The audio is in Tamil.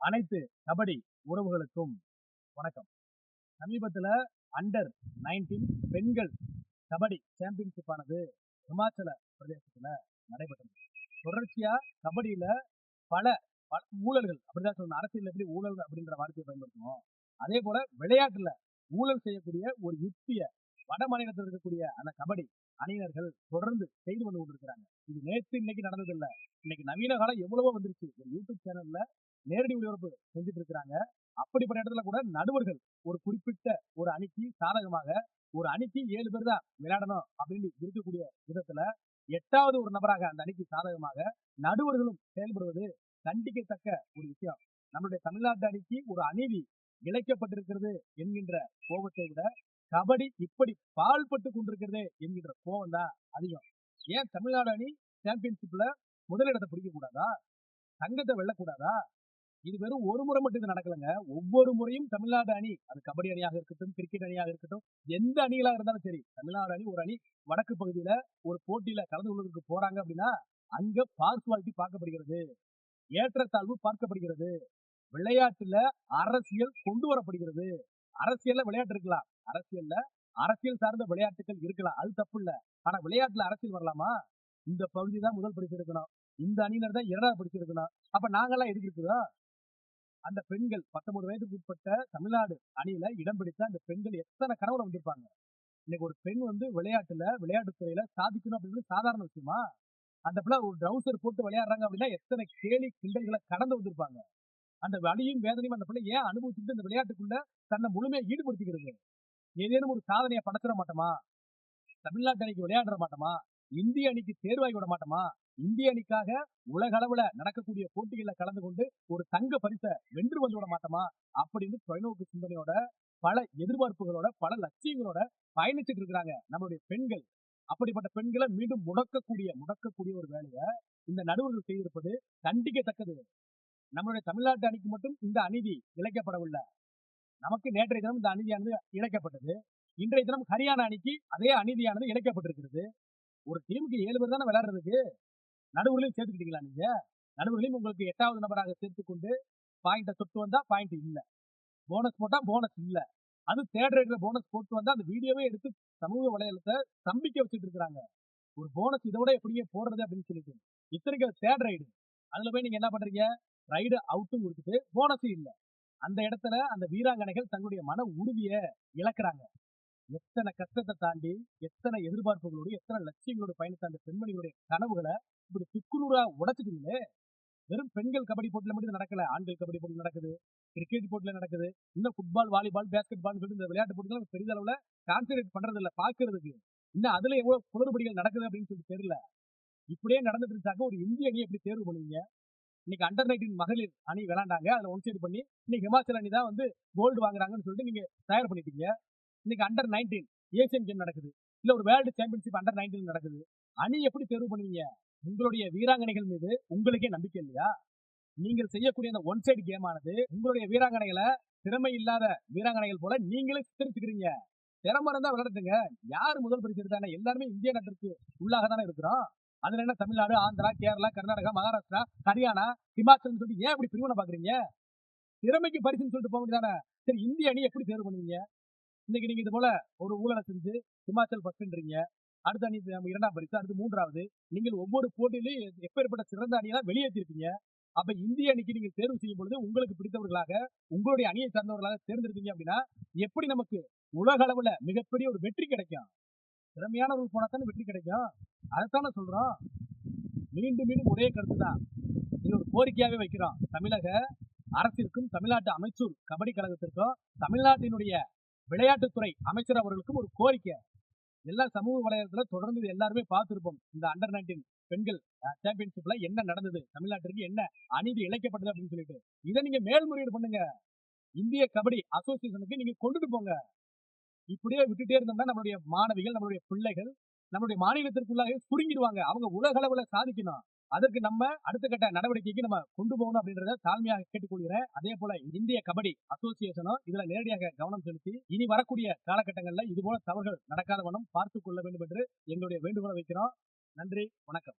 அனைத்து கபடி உறவுகளுக்கும் வணக்கம். சமீபத்துல அண்டர் 19 பெண்கள் கபடி சாம்பியன்ஷிப்பானது ஆனது பிரதேசத்தில் பிரதேசத்துல நடைபெற்றது. தொடர்ச்சியா கபடியில பல பல ஊழல்கள் அப்படிதான் சொல்லணும். அரசியல் எப்படி ஊழல் அப்படின்ற வார்த்தையை பயன்படுத்துவோம். அதே போல விளையாட்டுல ஊழல் செய்யக்கூடிய ஒரு யுக்திய வட மாநிலத்தில் இருக்கக்கூடிய அந்த கபடி அணியினர்கள் தொடர்ந்து செய்து வந்து கொண்டிருக்கிறாங்க. இது நேற்று இன்னைக்கு நடந்தது இல்ல இன்னைக்கு நவீன காலம் எவ்வளவோ வந்துருச்சு. ஒரு யூடியூப் சேனல்ல நேரடி ஒளிபரப்பு செஞ்சுட்டு இருக்கிறாங்க அப்படிப்பட்ட இடத்துல கூட நடுவர்கள் ஒரு குறிப்பிட்ட ஒரு அணிக்கு சாதகமாக ஒரு அணிக்கு ஏழு பேர் தான் விளையாடணும் அப்படின்னு இருக்கக்கூடிய விதத்துல எட்டாவது ஒரு நபராக அந்த அணிக்கு சாதகமாக நடுவர்களும் செயல்படுவது கண்டிக்கத்தக்க ஒரு விஷயம். நம்மளுடைய தமிழ்நாட்டு அணிக்கு ஒரு அநீதி இழைக்கப்பட்டிருக்கிறது என்கின்ற கோபத்தை விட கபடி இப்படி பால்பட்டு கொண்டிருக்கிறது என்கின்ற கோபம் தான் அதிகம். ஏன் தமிழ்நாடு அணி சாம்பியன்ஷிப்ல முதலிடத்தை பிடிக்க கூடாதா தங்கத்தை வெல்லக்கூடாதா? இது வெறும் ஒரு முறை மட்டும் இது நடக்கலங்க. ஒவ்வொரு முறையும் தமிழ்நாடு அணி அது கபடி அணியாக இருக்கட்டும் கிரிக்கெட் அணியாக இருக்கட்டும் எந்த அணிகளாக இருந்தாலும் சரி தமிழ்நாடு அணி ஒரு அணி வடக்கு பகுதியில ஒரு போட்டியில கலந்து கொள்வதற்கு போறாங்க அப்படின்னா அங்க பார்சுவாலிட்டி பார்க்கப்படுகிறது. ஏற்றத்தாழ்வு பார்க்கப்படுகிறது. விளையாட்டுல அரசியல் கொண்டு வரப்படுகிறது. அரசியல்ல விளையாட்டு இருக்கலாம். அரசியல்ல அரசியல் சார்ந்த விளையாட்டுகள் இருக்கலாம். அது தப்பு இல்ல. ஆனா விளையாட்டுல அரசியல் வரலாமா? இந்த பகுதி தான் முதல் படிச்சிருக்கணும். இந்த அணியினர் தான் இரண்டாவது படிச்சிருக்கணும். அப்ப நாங்கெல்லாம் எதுக்கு இருக்கிறோம்? அந்த பெண்கள் பத்தொன்பது வயதுக்கு உட்பட்ட தமிழ்நாடு அணியில இடம் பிடித்த அந்த பெண்கள் எத்தனை கனவுல வந்திருப்பாங்க? இன்னைக்கு ஒரு பெண் வந்து விளையாட்டுல விளையாட்டு துறையில சாதிக்கணும் அப்படின்றது சாதாரண விஷயமா? அந்த பிள்ளை ஒரு ட்ரௌசர் போட்டு விளையாடுறாங்க அப்படின்னா எத்தனை கேலி கிண்டல்களை கடந்து வந்திருப்பாங்க? அந்த வலியும் வேதனையும் அந்த பிள்ளை ஏன் அனுபவிச்சுட்டு அந்த விளையாட்டுக்குள்ள தன்னை முழுமையா ஈடுபடுத்திக்கிறது? ஏதேனும் ஒரு சாதனையை படைச்சிட மாட்டோமா? தமிழ்நாட்டு அணிக்கு விளையாடுற மாட்டோமா? இந்திய அணிக்கு தேர்வாகி விட மாட்டோமா? இந்திய அணிக்காக உலக அளவுல நடக்கக்கூடிய போட்டிகள்ல கலந்து கொண்டு ஒரு தங்க பரிசை வென்று வந்து விட மாட்டோமா? அப்படின்னு தொலைநோக்கு சிந்தனையோட பல எதிர்பார்ப்புகளோட பல லட்சியங்களோட பயணிச்சுட்டு இருக்கிறாங்க நம்மளுடைய பெண்கள். அப்படிப்பட்ட பெண்களை மீண்டும் முடக்கக்கூடிய முடக்கக்கூடிய ஒரு வேலையை இந்த நடுவர்கள் செய்திருப்பது கண்டிக்கத்தக்கது. நம்மளுடைய தமிழ்நாட்டு அணிக்கு மட்டும் இந்த அநீதி இழைக்கப்படவில்லை. நமக்கு நேற்றைய தினம் இந்த அநீதியானது இழைக்கப்பட்டது. இன்றைய தினம் ஹரியானா அணிக்கு அதே அநீதியானது இழைக்கப்பட்டிருக்கிறது. ஒரு டீமுக்கு ஏழு பேர் தானே விளையாடுறதுக்கு? நடுவர்களையும் சேர்த்துக்கிட்டீங்களா நீங்க? நடுவர்களையும் உங்களுக்கு எட்டாவது நபராக சேர்த்துக்கொண்டு பாயிண்ட தொட்டு வந்தா பாயிண்ட் இல்ல. போனஸ் போட்டா போனஸ் இல்ல. அது தேர்ட் ரேட்ல போனஸ் போட்டு வந்தா அந்த வீடியோவே எடுத்து சமூக வலைதளத்தை தம்பிக்க வச்சுட்டு இருக்கிறாங்க. ஒரு போனஸ் இதோட எப்படியே போடுறது அப்படின்னு சொல்லிட்டு. இத்தனைக்கு தேர்ட் ரைடு அதுல போய் நீங்க என்ன பண்றீங்க? ரைடு அவுட்டும் கொடுத்துட்டு போனஸும் இல்ல. அந்த இடத்துல அந்த வீராங்கனைகள் தங்களுடைய மன உறுதியை இழக்கிறாங்க. எத்தனை கஷ்டத்தை தாண்டி எத்தனை எதிர்பார்ப்புகளோடு எத்தனை லட்சியங்களோட பயணித்த அந்த பெண்மணிகளுடைய கனவுகளை இப்படி திக்குநூறா உடச்சிட்டீங்களே வெறும் பெண்கள் கபடி போட்டில மட்டும் நடக்கல. ஆண்கள் கபடி போட்டி நடக்குது கிரிக்கெட் போட்டில நடக்குது. இன்னும் ஃபுட்பால் வாலிபால் பேஸ்கெட் பால் சொல்லிட்டு இந்த விளையாட்டு போட்டிகள் பெரிய அளவுல கான்சன்ட்ரேட் பண்றது இல்ல பாக்குறதுக்கு இன்னும் அதுல எவ்வளவு குளறுபடிகள் நடக்குது அப்படின்னு சொல்லிட்டு தெரியல. இப்படியே நடந்துட்டு இருந்தாக்க ஒரு இந்திய அணி எப்படி தேர்வு பண்ணுவீங்க இன்னைக்கு அண்டர் நைன்டீன் மகளிர் அணி விளாண்டாங்க அதுல ஒன் சைடு பண்ணி இன்னைக்கு ஹிமாச்சல் அணி தான் வந்து கோல்டு வாங்குறாங்கன்னு சொல்லிட்டு நீங்க தயார் பண்ணிட்டீங்க. இன்னைக்கு அண்டர் நைன்டீன் ஏசியன் கேம் நடக்குது. இல்ல ஒரு வேர்ல்டு சாம்பியன்ஷிப் அண்டர் நைன்டீன் நடக்குது. அணி எப்படி தேர்வு பண்ணுவீங்க? உங்களுடைய வீராங்கனைகள் மீது உங்களுக்கே நம்பிக்கை இல்லையா? நீங்கள் செய்யக்கூடிய அந்த ஒன் சைடு கேம் ஆனது உங்களுடைய வீராங்கனைகளை திறமை இல்லாத வீராங்கனைகள் போல நீங்களே சித்தரிச்சுக்கிறீங்க. திறமை இருந்தா விளையாடுங்க. யாரு முதல் பரிசு எடுத்தாங்க எல்லாருமே இந்திய நாட்டிற்கு உள்ளாக தானே இருக்கிறோம். அதுல என்ன தமிழ்நாடு ஆந்திரா கேரளா கர்நாடகா மகாராஷ்டிரா ஹரியானா ஹிமாச்சல் சொல்லிட்டு ஏன் இப்படி பிரிவினை பாக்குறீங்க திறமைக்கு பரிசுன்னு சொல்லிட்டு போக வேண்டியதானே? சரி இந்திய அணி எப்படி தேர்வு பண்ணுவீங்க? இன்னைக்கு நீங்க இது போல ஒரு ஊழலை செஞ்சு ஹிமாச்சல் ஃபர்ஸ்ட்ன்றீங்க அடுத்த அணி நம்ம இரண்டாம் பரிசு அடுத்து மூன்றாவது. நீங்கள் ஒவ்வொரு போட்டியிலும் எப்பேற்பட்ட சிறந்த அணியெல்லாம் வெளியேற்றிருப்பீங்க. அப்ப இந்திய அணிக்கு நீங்கள் தேர்வு செய்யும் பொழுது உங்களுக்கு பிடித்தவர்களாக உங்களுடைய அணியை சார்ந்தவர்களாக தேர்ந்தெடுத்தீங்க அப்படின்னா எப்படி நமக்கு உலக அளவுல மிகப்பெரிய ஒரு வெற்றி கிடைக்கும்? திறமையானவர்கள் போனா தானே வெற்றி கிடைக்கும். அதைத்தானே சொல்றோம். மீண்டும் மீண்டும் ஒரே கருத்து தான் இது ஒரு கோரிக்கையாவே வைக்கிறோம். தமிழக அரசிற்கும் தமிழ்நாட்டு அமைச்சூர் கபடி கழகத்திற்கும் தமிழ்நாட்டினுடைய விளையாட்டுத்துறை அமைச்சர் அவர்களுக்கும் ஒரு கோரிக்கை. எல்லா சமூக வலைதளத்துல தொடர்ந்து எல்லாருமே பார்த்திருப்போம். இந்த அண்டர் நைன்டீன் பெண்கள் சாம்பியன்ஷிப்ல என்ன நடந்தது தமிழ்நாட்டிற்கு என்ன அநீதி இழைக்கப்பட்டது அப்படின்னு சொல்லிட்டு. இதை நீங்க மேல்முறையீடு பண்ணுங்க. இந்திய கபடி அசோசியேஷனுக்கு நீங்க கொண்டுட்டு போங்க. இப்படியே விட்டுட்டே இருந்தோம்னா நம்மளுடைய மாணவிகள் நம்மளுடைய பிள்ளைகள் நம்மளுடைய மாநிலத்திற்குள்ளாக சுருங்கிடுவாங்க. அவங்க உலக அளவுல சாதிக்கணும். அதற்கு நம்ம அடுத்த கட்ட நடவடிக்கைக்கு நம்ம கொண்டு போகணும் அப்படின்றத தாழ்மையாக கேட்டுக்கொள்கிறேன் அதே போல இந்திய கபடி அசோசியேஷனும் இதுல நேரடியாக கவனம் செலுத்தி இனி வரக்கூடிய காலகட்டங்கள்ல இது போல தவறுகள் நடக்காத வண்ணம் பார்த்துக் கொள்ள வேண்டும் என்று எங்களுடைய வேண்டுகோளை வைக்கிறோம். நன்றி வணக்கம்.